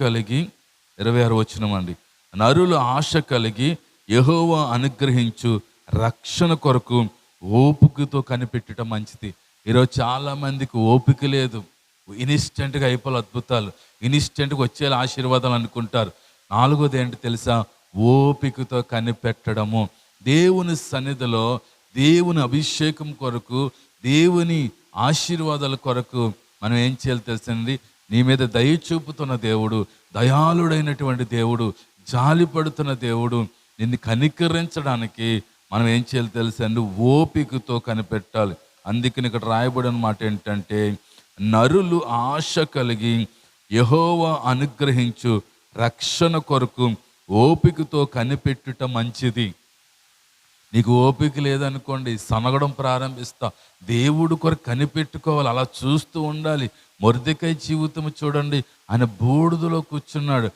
కలిగి ఇరవై ఆరు వచ్చినమండి నరులు ఆశ కలిగి యహోవ అనుగ్రహించు రక్షణ కొరకు ఓపికతో కనిపెట్టడం మంచిది. ఈరోజు చాలామందికి ఓపిక లేదు. ఇన్స్టెంట్గా అయిపోవాలి అద్భుతాలు. ఇన్స్టెంట్గా వచ్చే ఆశీర్వాదాలు అనుకుంటారు. నాలుగోది ఏంటి తెలుసా? ఓపికతో కనిపెట్టడము. దేవుని సన్నిధిలో దేవుని అభిషేకం కొరకు దేవుని ఆశీర్వాదాల కొరకు మనం ఏం చేయాలి తెలుసండి? నీ మీద దయ చూపుతున్న దేవుడు దయాళుడైనటువంటి దేవుడు జాలిపడుతున్న దేవుడు నిన్ను కనికరించడానికి మనం ఏం చేయాలి తెలుసండి ఓపికతో కనిపెట్టాలి. అందుకని ఇక్కడ రాయబడిన మాట ఏంటంటే నరులు ఆశ కలిగి యహోవ అనుగ్రహించు రక్షణ కొరకు ఓపికతో కనిపెట్టుట మంచిది. నీకు ఓపిక లేదనుకోండి సనగడం ప్రారంభిస్తా. దేవుడు కొరకు కనిపెట్టుకోవాలి అలా చూస్తూ ఉండాలి. మొరదకై జీవితం చూడండి ఆయన బూడిదలో కూర్చున్నాడు.